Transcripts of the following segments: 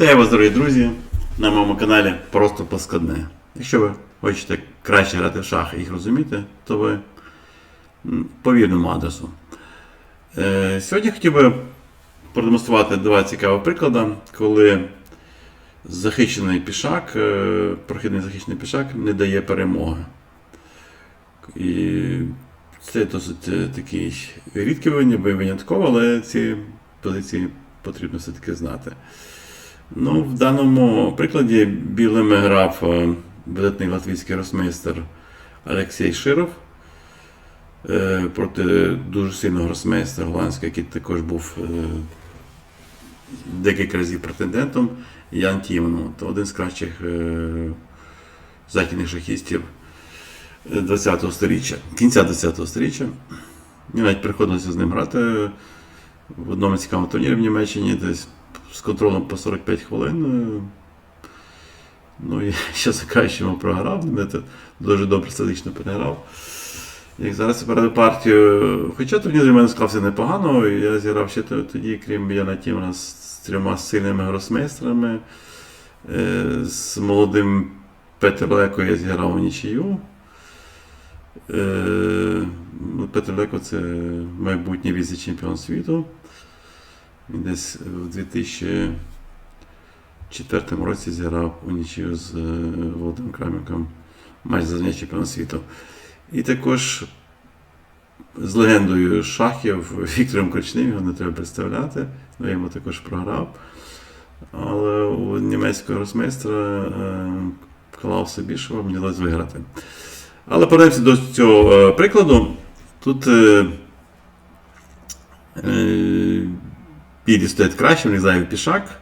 Вітаю вас, дорогі друзі, на моєму каналі Просто Плоскодне. Якщо ви хочете краще грати в шахи і їх розуміти, то ви по вірному адресу. Е, Сьогодні хотів би продемонструвати два цікаві приклади, коли захищений пішак, е, прохідний захищений пішак не дає перемоги. І це досить е, такий рідкий винятково, але ці позиції потрібно все-таки знати. Ну, в даному прикладі білими грав е, видатний латвійський росмейстер Олексій Широв е, проти дуже сильного гросмейстера голландського, який також був е, декілька разів претендентом Ян Тімну. То один з кращих західних шахістів 20-го сторіччя, кінця 20-го сторіччя. Мені навіть приходилося з ним грати в одному цікавому турнірі в Німеччині, десь з контролем по 45 хвилин. Е, Ну, і кажучи, йому програв, мене дуже добре статично переграв. Як зараз я партію, хоча турнір для мене склався непогано, я зіграв ще тоді, крім Яна Тімона, з трьома сильними гросмейстерами. Е, З молодим Петр Леко я зіграв нічию. Е, ну, Петр Леко це майбутній віце-чемпіон світу. Він десь в 2004 році зіграв у нічию з е, Володимиром Краміком майже за чемпіона світу. І також з легендою шахів Віктором Кричним, його не треба представляти. Ну, я йому також програв. Але у німецького росмейстра е, Клауса Бішова мені вдалося виграти. Але повернемося до цього е, прикладу. Тут білі стоять краще, них зайвий пішак.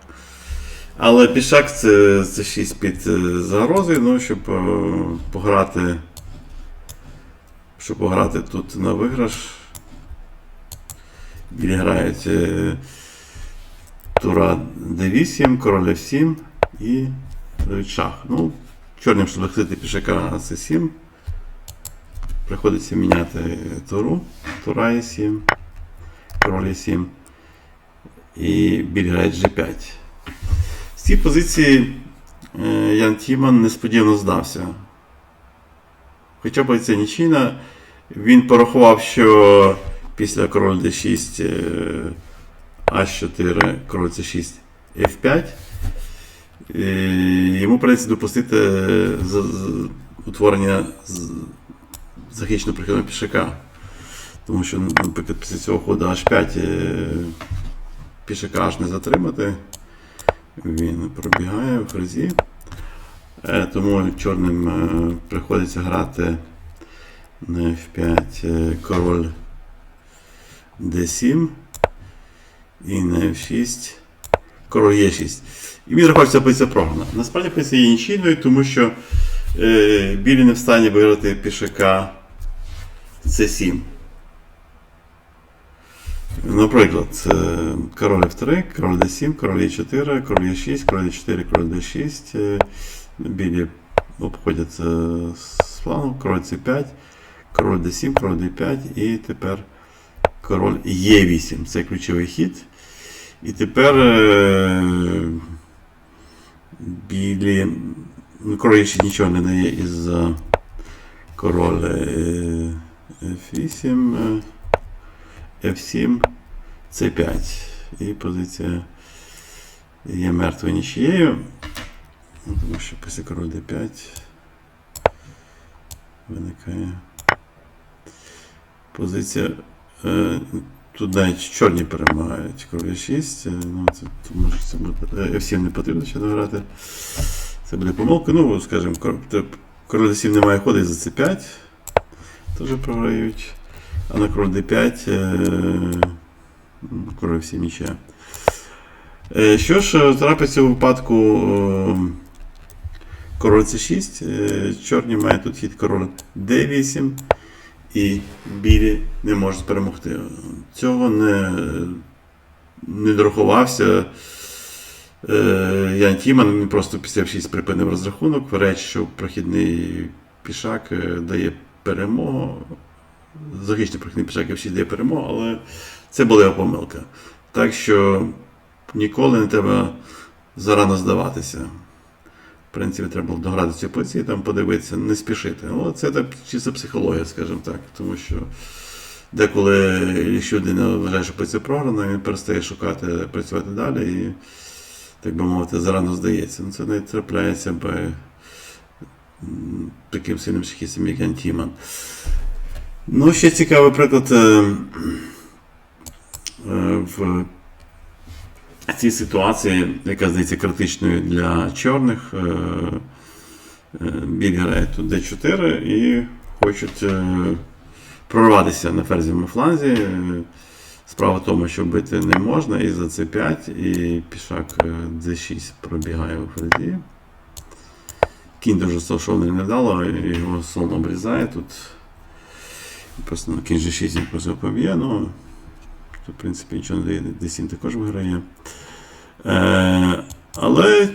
Але пішак це, це 6 під е, загрозою, ну, щоб е, пограти. Щоб пограти тут на виграш. Білі грають е, тура D8, король F7 і дають шах. Ну, чорним, щоб захистити пішака C7. Приходиться міняти туру. Тура E7, король E7 і біль грають G5. З цієї позиції е, Ян Тіман несподівано здався. Хоча позиція нічийна, він порахував, що після король D6, е, H4, король C6, F5. е, Йому придеться допустити з- утворення захищеного прихильного пішака. Тому що, наприклад, після цього ходу H5 е, пішака не затримати. Він пробігає в фрезі. Е, Тому чорним е, приходиться грати на F5 е, король D7 і на F6 король Е6. І він рахується позиція програна. Насправді позиція є нічийною, тому що е, білі не в стані виграти пішака C7. Наприклад, король F3, король D7, король E4, король E6, король E4, король D6. е, Білі обходять е, з флангу, король C5, король D7, король D5 і тепер король E8. Це ключовий хід. І тепер е, білі. Ну, король ще нічого не дає із король е, F8. Е, F7, C5. І позиція є мертвою нічією. Ну, Тому що після король D5 виникає позиція. Е, тут навіть чорні перемагають. Король 6. е, Ну, це, це, може, це буде, е, F7 не потрібно ще дограти. Це буде помилка. Ну, скажімо, король D7 не має ходу і за C5. Теж програють. А на король d5 е, король всі нічия. Е, Що ж е, трапиться у випадку е, король c6? Е, Чорні мають тут хід король d8 і білі не можуть перемогти. Цього не, не дорахувався. Ян Тіман просто після F6 припинив розрахунок, речі, що прохідний пішак дає перемогу. Захищений прохідний пішак F6 дає перемогу, але це була його помилка. Так що ніколи не треба зарано здаватися. В принципі, треба було дограти цю позицію, там подивитися, не спішити. Ну, це так чисто психологія, скажімо так. Тому що деколи, якщо людина вважає, що позиція програна, він перестає шукати, працювати далі і, так би мовити, зарано здається. Ну, це не трапляється таким сильним шахістом, як Ян Тіман. Ну, ще цікавий приклад. е, е, В цій ситуації, яка здається критичною для чорних, е, е, грають тут D4 і хочуть прорватися на ферзівому фланзі. Справа в тому, що бити не можна, і за C5, і пішак е, D6 пробігає у ферзі. Кінь дуже стовшовний не вдало, його сон обрізає тут. Просто на кінь G6 він просто поб'є, ну, в принципі, нічого не дає, D7 також виграє. Е, але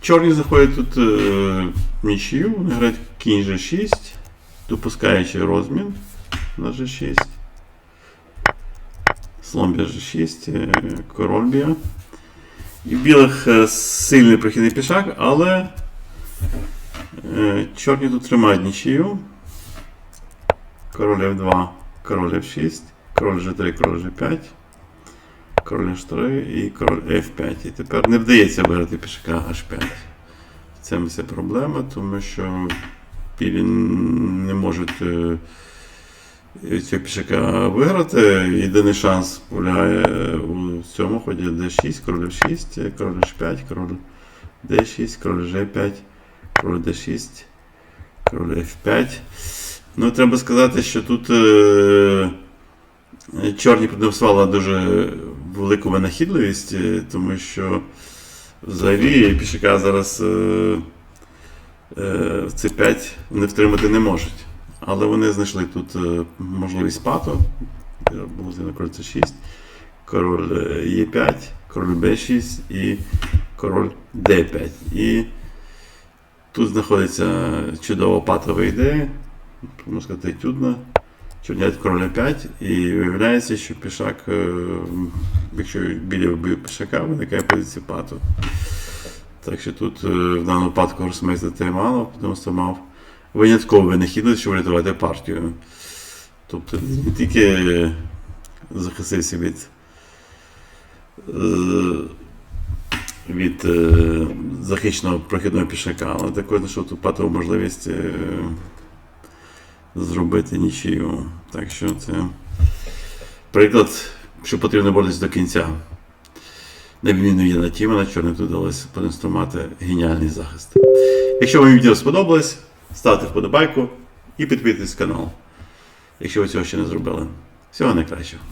чорні заходять тут е, нічию, вони грають кінь G6, допускаючи розмін на G6. Слон б'є G6, е, король. І в білих е, сильний прохідний пішак, але е, чорні тут тримають нічию. Король F2, король F6, король G3, король G5, король H3 і король F5. І тепер не вдається виграти пішака H5. В цьому вся проблема, тому що білі не можуть е, цього пішака виграти. Єдиний шанс полягає у цьому ході D6, король F6, король H5, король D6, король G5, король D6, король F5. Ну, треба сказати, що тут е, чорні продемонстрували дуже велику винахідливість, е, тому що взагалі пішака зараз е, е, в C5 не втримати не можуть. Але вони знайшли тут е, можливість пату. Було на король C6, король е, Е5, король Б6 і король Д5. І тут знаходиться чудова патова ідея можна сказати, етюдна. Чорняють короля 5, і виявляється, що пішак, е, якщо білі вб'ють пішака, виникає позиція пату. Так що тут е, в даному випадку Гросмейстер Тайманов, тому що мав виняткову винахідність, щоб врятувати партію. Тобто не тільки захистився від, е, від захищеного прохідного пішака, але також знайшов тут патову можливість. Зробити нічию. Так що це приклад, що потрібно боротися до кінця. На відміну є на Тімана, чорним тут вдалося продемонструвати геніальний захист. Якщо вам відео сподобалось, ставте вподобайку і підписуйтесь канал, якщо ви цього ще не зробили. Всього найкращого.